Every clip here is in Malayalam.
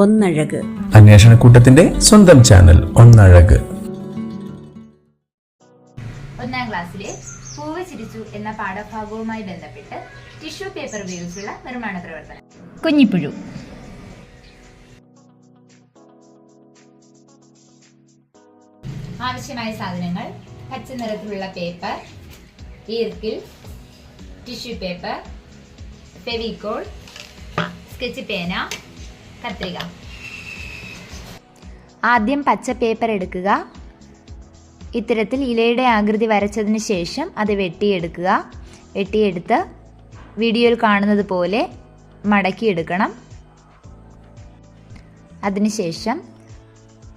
ഒന്നഴക്. അന്വേഷണ കൂട്ടത്തിന്റെ സ്വന്തം ചാനൽ ഒന്നഴക്. ഒന്നാം ക്ലാസ്സിലെ പൂവ് ചിരിച്ചു എന്ന പാഠഭാഗവുമായി ബന്ധപ്പെട്ട് ടിഷ്യൂ പേപ്പർ ഉപയോഗിച്ചുള്ള നിർമ്മാണ പ്രവർത്തനം. കുഞ്ഞിപ്പുഴു. ആവശ്യമായ സാധനങ്ങൾ പച്ച നിറത്തിലുള്ള പേപ്പർ ഈർക്കിൽ ടിഷ്യൂ പേപ്പർ ഫെവിക്കോൾ സ്കെച്ച് പേന കത്രിക. ആദ്യം പച്ച പേപ്പർ എടുക്കുക. ഇത്തരത്തിൽ ഇലയുടെ ആകൃതി വരച്ചതിന് ശേഷം അത് വെട്ടിയെടുക്കുക. വെട്ടിയെടുത്ത് വീഡിയോയിൽ കാണുന്നത് പോലെ മടക്കിയെടുക്കണം അതിനുശേഷം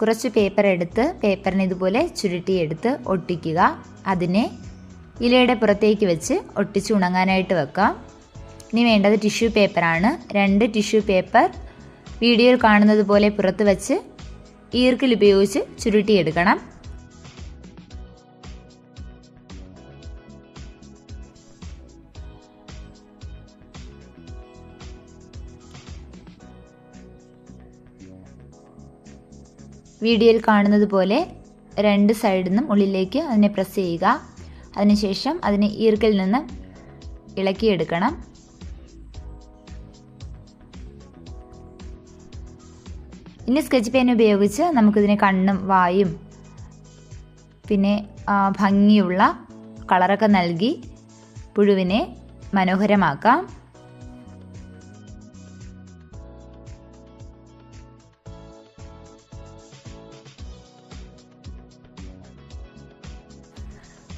കുറച്ച് പേപ്പർ എടുത്ത് പേപ്പറിനെ ഇതുപോലെ ചുരുട്ടിയെടുത്ത് ഒട്ടിക്കുക. അതിനെ ഇലയുടെ പുറത്തേക്ക് വെച്ച് ഒട്ടിച്ച് ഉണങ്ങാനായിട്ട് വെക്കാം. ഇനി വേണ്ടത് ടിഷ്യൂ പേപ്പറാണ്. രണ്ട് ടിഷ്യൂ പേപ്പർ വീഡിയോയിൽ കാണുന്നത് പോലെ പുറത്ത് വച്ച് ഈർക്കിൽ ഉപയോഗിച്ച് ചുരുട്ടിയെടുക്കണം. വീഡിയോയിൽ കാണുന്നത് പോലെ രണ്ട് സൈഡിൽ നിന്നും ഉള്ളിലേക്ക് അതിനെ പ്രസ് ചെയ്യുക. അതിനുശേഷം അതിനെ ഈർക്കിൽ നിന്ന് ഇളക്കിയെടുക്കണം. ഇനി സ്കെച്ച് പെൻ ഉപയോഗിച്ച് നമുക്കിതിനെ കണ്ണും വായും പിന്നെ ഭംഗിയുള്ള കളറൊക്കെ നൽകി പുഴുവിനെ മനോഹരമാക്കാം.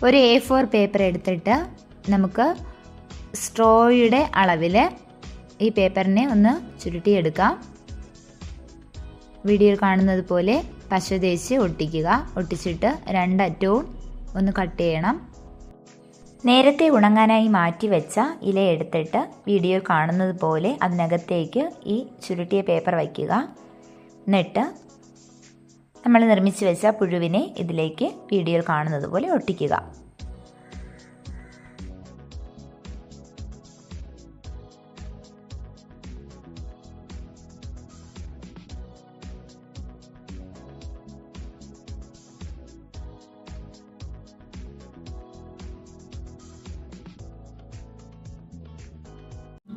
ഒരു എ ഫോർ പേപ്പർ എടുത്തിട്ട് നമുക്ക് സ്ട്രോയുടെ അളവിൽ ഈ പേപ്പറിനെ ഒന്ന് ചുരുട്ടിയെടുക്കാം. വീഡിയോയിൽ കാണുന്നത് പോലെ പശ തേച്ച് ഒട്ടിക്കുക. ഒട്ടിച്ചിട്ട് രണ്ടറ്റവും ഒന്ന് കട്ട് ചെയ്യണം. നേരത്തെ ഉണങ്ങാനായി മാറ്റി വെച്ച ഇല എടുത്തിട്ട് വീഡിയോ കാണുന്നത് പോലെ അതിനകത്തേക്ക് ഈ ചുരുട്ടിയ പേപ്പർ വയ്ക്കുക. എന്നിട്ട് നമ്മൾ നിർമ്മിച്ച് വെച്ച പുഴുവിനെ ഇതിലേക്ക് വീഡിയോയിൽ കാണുന്നത് പോലെ ഒട്ടിക്കുക.